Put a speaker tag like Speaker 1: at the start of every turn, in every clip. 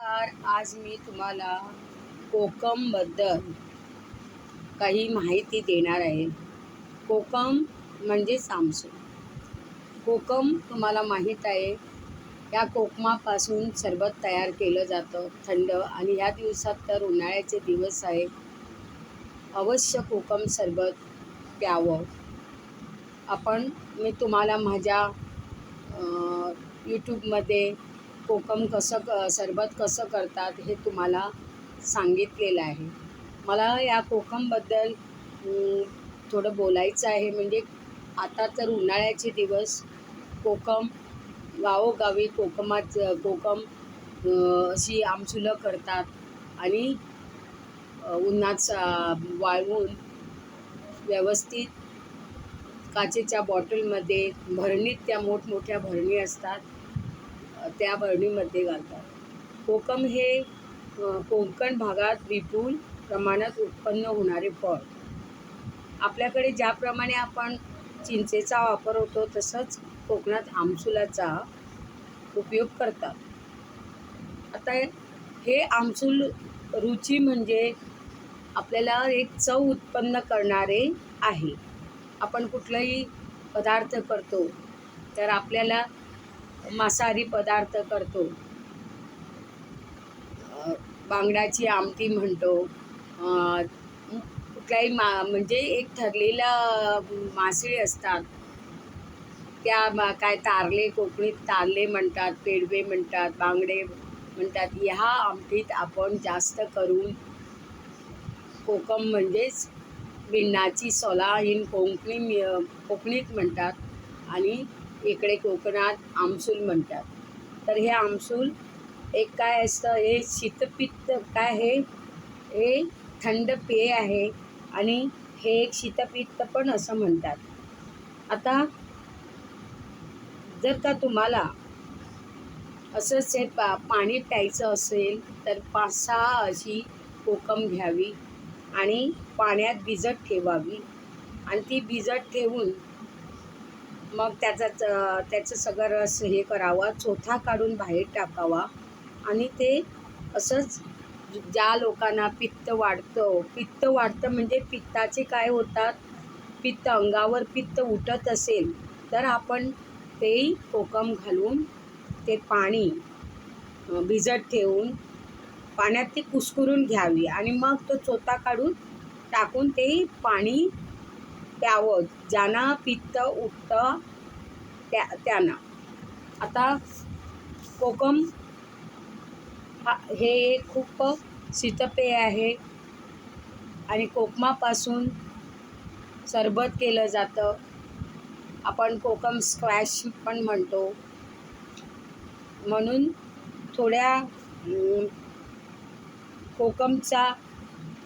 Speaker 1: नमस्कार आज मी तुम्हाला कोकमबद्दल काही माहिती देणार आहे. कोकम म्हणजे सामसूम कोकम तुम्हाला माहीत आहे या कोकमापासून सरबत तयार केलं जातं थंड आणि ह्या दिवसात तर उन्हाळ्याचे दिवस आहे. अवश्य कोकम सरबत प्यावं. आपण मी तुम्हाला माझ्या यूट्यूबमध्ये कोकम कसं क सरबत कसं करतात हे तुम्हाला सांगितलेलं आहे. मला या कोकमबद्दल थोडं बोलायचं आहे. म्हणजे आता तर उन्हाळ्याचे दिवस. कोकम गावोगावी कोकमात कोकम अशी आमसुलं करतात. आणि उन्हात वाळवून व्यवस्थित काचेच्या बॉटलमध्ये भरणीत त्या मोठमोठ्या भरणी असतात. त्या भरणीमध्ये घालतात. कोकम हे कोकण भागात विपुल प्रमाणात उत्पन्न होणारे फळ. आपल्याकडे ज्याप्रमाणे आपण चिंचेचा वापर होतो तसंच कोकणात आमसुलाचा उपयोग करतात. आता हे आमसूल रुची म्हणजे आपल्याला एक चव उत्पन्न करणारे आहे. आपण कुठलाही पदार्थ करतो तर आपल्याला मांसाहारी पदार्थ करतो. बांगड्याची आमटी म्हणतो. कुठल्याही मा म्हणजे एक ठरलेलं मासे असतात. त्या मा काय तारले कोकणीत तारले म्हणतात पेडवे म्हणतात बांगडे म्हणतात. ह्या आमटीत आपण जास्त करून कोकम म्हणजेच बिन्नाची सोला हिन कोकणी कोकणीत म्हणतात. आणि इकडे कोकणात आमसूल म्हणतात. तर हे आमसूल एक काय असतं? हे शीतपित्त काय हे हे थंड पेय आहे आणि हे एक शीतपित्त पण असं म्हणतात. आता जर का तुम्हाला असंच हे पा पाणी प्यायचं असेल तर पाच सहा अशी कोकम घ्यावी आणि पाण्यात भिजत ठेवावी. आणि ती भिजत ठेवून मग त्याचा त्याचं सगळं रस हे करावा चोथा काढून बाहेर टाकावा. आणि ते असंच ज्या लोकांना पित्त वाढतं पित्त वाढतं म्हणजे पित्ताचे काय होतात? पित्त अंगावर पित्त उठत असेल तर आपण तेही कोकम घालून ते पाणी भिजत ठेवून पाण्यात ती कुस्करून घ्यावी. आणि मग तो चोथा काढून टाकून ते पाणी प्यावं ज्यांना पित्त उठतं त्या त्यांना. आता कोकम हा हे खूप शीतपेय आहे आणि कोकमापासून सरबत केलं जातं. आपण कोकम स्क्वॅश पण म्हणतो. म्हणून थोड्या कोकमचा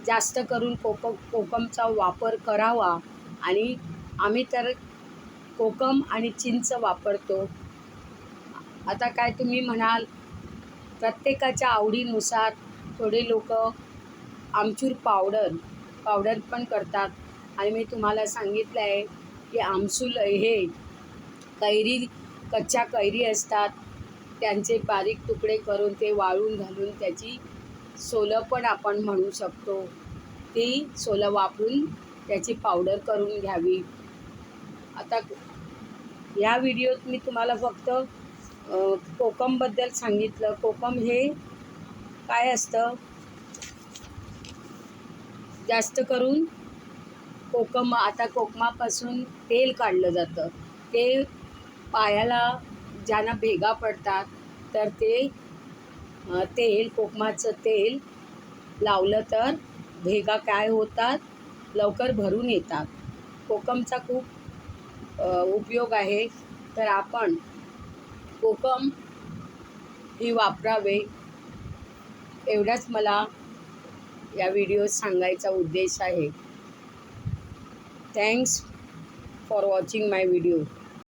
Speaker 1: जास्त करून कोक कोकमचा वापर करावा. आणि आम्ही तर कोकम आणि चिंच वापरतो. आता काय तुम्ही म्हणाल प्रत्येकाच्या आवडीनुसार थोडे लोक आमचूर पावडर पावडर पण करतात. आणि मी तुम्हाला सांगितलं आहे की आमसूल हे कैरी कच्च्या कैरी असतात. त्यांचे बारीक तुकडे करून ते वाळून घालून त्याची सोलं पण आपण म्हणू शकतो. ती सोलं वापरून त्याची पावडर करून घ्यावी. आता या व्हिडिओत मी तुम्हाला फक्त कोकमबद्दल सांगितलं. कोकम हे काय असतं? जास्त करून कोकम आता कोकमापासून तेल काढलं जातं. ते पायाला ज्यांना भेगा पडतात तर ते तेल कोकमाचं तेल लावलं तर भेगा काय होतात? लवकर भरून येतात. कोकमचा खूप उपयोग आहे. तर आपण कोकम ही वापरावे एवढाच मला या व्हिडिओ सांगायचा उद्देश आहे. Thanks for watching my video